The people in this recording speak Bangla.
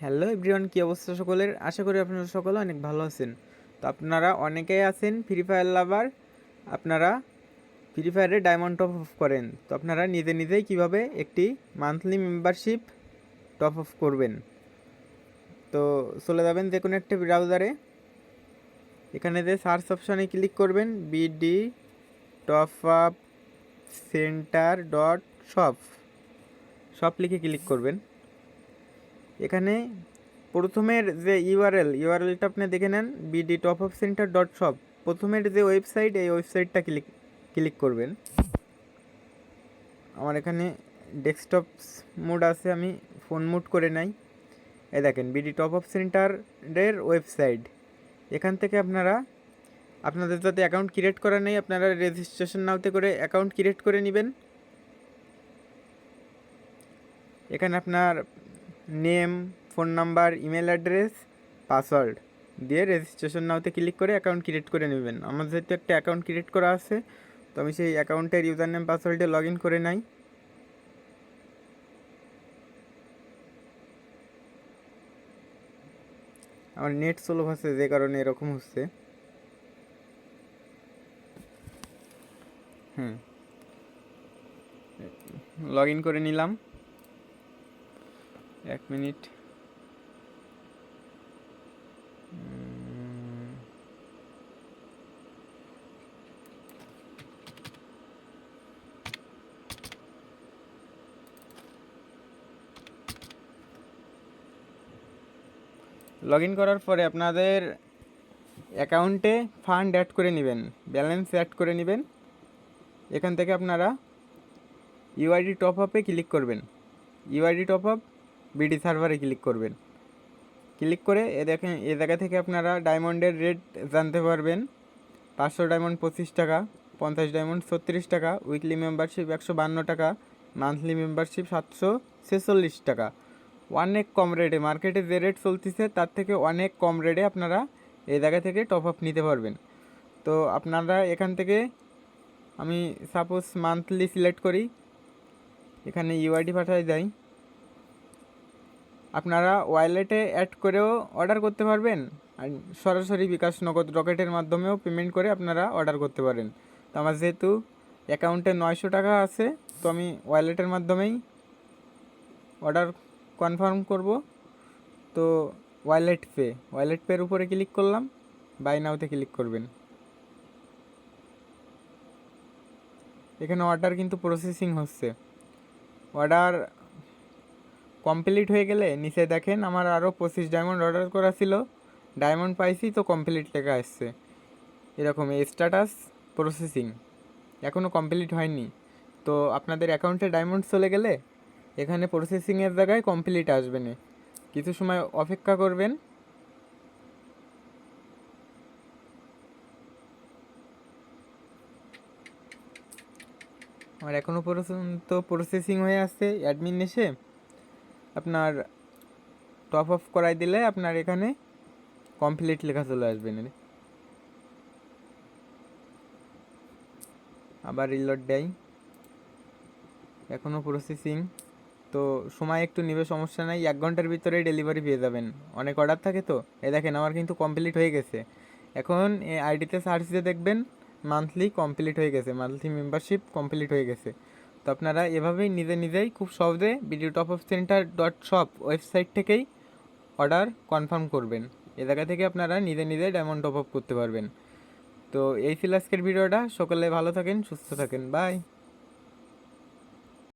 হ্যালো এভরিওয়ান, কী অবস্থা সকলের? আশা করি আপনারা সকলে অনেক ভালো আছেন। তো আপনারা অনেকেই আছেন ফ্রি ফায়ার লাভার আপনারা ফ্রি ফায়ারে ডায়মন্ড টপ অফ করেন। তো আপনারা নিজে নিজেই কীভাবে একটি মান্থলি মেম্বারশিপ টপ অফ করবেন? তো চলে যাবেন যে কোনো একটা ব্রাউজারে এখানে যে সার্চ অপশানে ক্লিক করবেন BD top up centre dot shop shop লিখে ক্লিক করবেন। এখানে প্রথমের যে ইউআরএল, ইউআরএলটা আপনি দেখে নেন BD top up centre dot shop প্রথমের যে ওয়েবসাইট এই ওয়েবসাইটটা ক্লিক ক্লিক করবেন। আমার এখানে ডেস্কটপ মোড আছে, আমি ফোন মোড করে নাই। এই দেখেন বিডি টপ আপ সেন্টারের ওয়েবসাইট এখান থেকে আপনারা, আপনাদের যাতে অ্যাকাউন্ট ক্রিয়েট করা নেই, আপনারা রেজিস্ট্রেশন নাওতে করে অ্যাকাউন্ট ক্রিয়েট করে নেবেন। এখানে আপনার name, phone number, email address, password. দিয়ে রেজিস্ট্রেশন নাওতে ক্লিক করে অ্যাকাউন্ট ক্রিয়েট করে নেবেন। আমার যেহেতু একটা অ্যাকাউন্ট ক্রিয়েট করা আছে, তো আমি সেই অ্যাকাউন্টের ইউজার নেম পাসওয়ার্ডে লগ ইন করে নাই। আমার নেট স্লো আছে, যে কারণে এরকম হচ্ছে। হুম। লগ ইন করে নিলাম। এক মিনিট। লগ ইন করার পরে আপনাদের অ্যাকাউন্টে ফান্ড অ্যাড করে নেবেন, ব্যালেন্স অ্যাড করে নেবেন। এখান থেকে আপনারা ইউআইডি টপ আপে ক্লিক করবেন। ইউআইডি টপ আপ বিডি সার্ভারে ক্লিক করবেন। ক্লিক করে এ দেখেন, এ জায়গা থেকে আপনারা ডায়মন্ডের রেট জানতে পারবেন। পাঁচশো ডায়মন্ড পঁচিশ টাকা, পঞ্চাশ ডায়মন্ড ছত্রিশ টাকা, উইকলি মেম্বারশিপ একশো বান্ন টাকা, মান্থলি মেম্বারশিপ সাতশো ছেচল্লিশ টাকা। অনেক কম রেটে, মার্কেটে যে রেট চলতেছে তার থেকে অনেক কম রেটে আপনারা এই জায়গা থেকে টপ আপ নিতে পারবেন। তো আপনারা এখান থেকে, আমি সাপোজ মান্থলি সিলেক্ট করি। এখানে ইউআইডি পাঠাই যাই আপনারা ওয়ালেটে অ্যাড করেও অর্ডার করতে পারবেন। আর সরাসরি বিকাশ নগদ রকেটের মাধ্যমেও পেমেন্ট করে আপনারা অর্ডার করতে পারেন। তো আমার যেহেতু অ্যাকাউন্টে নয়শো টাকা আছে, তো আমি ওয়ালেটের মাধ্যমেই অর্ডার কনফার্ম করব। তো ওয়ালেট পে, ওয়ালেট পের উপরে ক্লিক করলাম বাই নাওতে ক্লিক করবেন। এখানে অর্ডার কিন্তু প্রসেসিং হচ্ছে। অর্ডার কমপ্লিট হয়ে গেলে নিচে দেখেন আমার আরও পঁচিশ ডায়মন্ড অর্ডার করা ছিল। ডায়মন্ড পাইছি তো কমপ্লিট লেখা আসছে। এরকম স্ট্যাটাস প্রসেসিং এখনও কমপ্লিট হয়নি। তো আপনাদের অ্যাকাউন্টে ডায়মন্ড চলে গেলে এখানে প্রসেসিংয়ের জায়গায় কমপ্লিট আসবে না। কিছু সময় অপেক্ষা করবেন। আমার এখনও পর্যন্ত প্রসেসিং হয়ে আসছে অ্যাডমিন এসে আপনার টপ অফ করাই দিলে আপনার এখানে কমপ্লিট লেখা চলে আসবে না আবার রিলোড দেয় এখনও প্রসেসিং তো সময় একটু নেবে, সমস্যা নাই। এক ঘণ্টার ভিতরে ডেলিভারি পেয়ে যাবেন। অনেক অর্ডার থাকে তো। এ দেখেন, আমার কিন্তু কমপ্লিট হয়ে গেছে। এখন আইডিতে সার্চ দিয়ে দেখবেন মান্থলি কমপ্লিট হয়ে গেছে। মান্থলি মেম্বারশিপ কমপ্লিট হয়ে গেছে। তো আপনারা এভাবেই নিজে নিজেই খুব সহজে video top off centre dot shop website থেকেই অর্ডার কনফার্ম করবেন। এ জায়গা থেকে আপনারা নিজে নিজে ডায়মন্ড টপ আপ করতে পারবেন। তো এই ছিল আজকের ভিডিওটা সকালে ভালো থাকেন, সুস্থ থাকেন। বাই